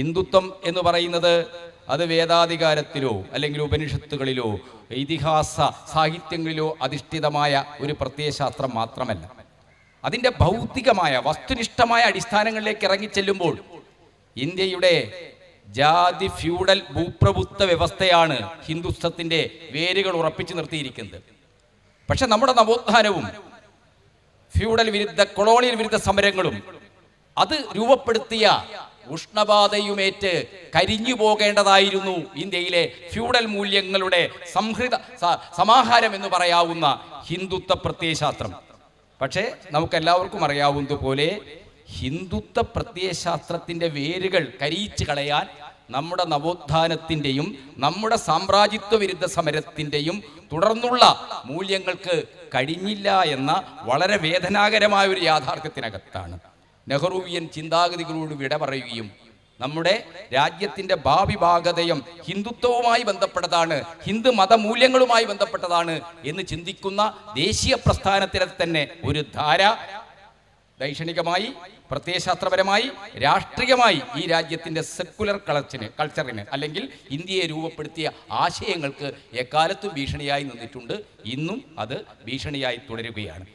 ഹിന്ദുത്വം എന്ന് പറയുന്നത് അത് വേദാധികാരത്തിലോ അല്ലെങ്കിൽ ഉപനിഷത്തുകളിലോ ഇതിഹാസ സാഹിത്യങ്ങളിലോ അധിഷ്ഠിതമായ ഒരു പ്രത്യയശാസ്ത്രം മാത്രമല്ല. അതിന്റെ ഭൗതികമായ വസ്തുനിഷ്ഠമായ അടിസ്ഥാനങ്ങളിലേക്ക് ഇറങ്ങിച്ചെല്ലുമ്പോൾ ഇന്ത്യയുടെ ജാതി ഫ്യൂഡൽ ഭൂപ്രഭുത്വ വ്യവസ്ഥയാണ് ഹിന്ദുത്വത്തിന്റെ വേരുകൾ ഉറപ്പിച്ചു നിർത്തിയിരിക്കുന്നത്. പക്ഷെ നമ്മുടെ നവോത്ഥാനവും ഫ്യൂഡൽ വിരുദ്ധ കൊളോണിയൽ വിരുദ്ധ സമരങ്ങളും അത് രൂപപ്പെടുത്തിയ ഉഷ്ണബാധയുമേറ്റ് കരിഞ്ഞു പോകേണ്ടതായിരുന്നു ഇന്ത്യയിലെ ഫ്യൂഡൽ മൂല്യങ്ങളുടെ സംഹൃത സമാഹാരം എന്ന് പറയാവുന്ന ഹിന്ദുത്വ പ്രത്യയശാസ്ത്രം. പക്ഷേ നമുക്കെല്ലാവർക്കും അറിയാവുന്നതുപോലെ ഹിന്ദുത്വ പ്രത്യയശാസ്ത്രത്തിന്റെ വേരുകൾ കരിയിച്ച് കളയാൻ നമ്മുടെ നവോത്ഥാനത്തിന്റെയും നമ്മുടെ സാമ്രാജ്യത്വ വിരുദ്ധ സമരത്തിന്റെയും തുടർന്നുള്ള മൂല്യങ്ങൾക്ക് കഴിഞ്ഞില്ല എന്ന വളരെ വേദനാകരമായ ഒരു യാഥാർത്ഥ്യത്തിനകത്താണ്. നെഹ്റുവിയൻ ചിന്താഗതികളോട് വിട പറയുകയും നമ്മുടെ രാജ്യത്തിന്റെ ഭാവി ഭാഗതയും ഹിന്ദുത്വവുമായി ബന്ധപ്പെട്ടതാണ് ഹിന്ദു മതമൂല്യങ്ങളുമായി ബന്ധപ്പെട്ടതാണ് എന്ന് ചിന്തിക്കുന്ന ദേശീയ പ്രസ്ഥാനത്തിലെ തന്നെ ഒരു ധാര ദൈക്ഷണികമായി പ്രത്യയശാസ്ത്രപരമായി രാഷ്ട്രീയമായി ഈ രാജ്യത്തിന്റെ സെക്കുലർ കളച്ചിന് കൾച്ചറിന് അല്ലെങ്കിൽ ഇന്ത്യയെ രൂപപ്പെടുത്തിയ ആശയങ്ങൾക്ക് എക്കാലത്തും ഭീഷണിയായി നിന്നിട്ടുണ്ട്. ഇന്നും അത് ഭീഷണിയായി തുടരുകയാണ്.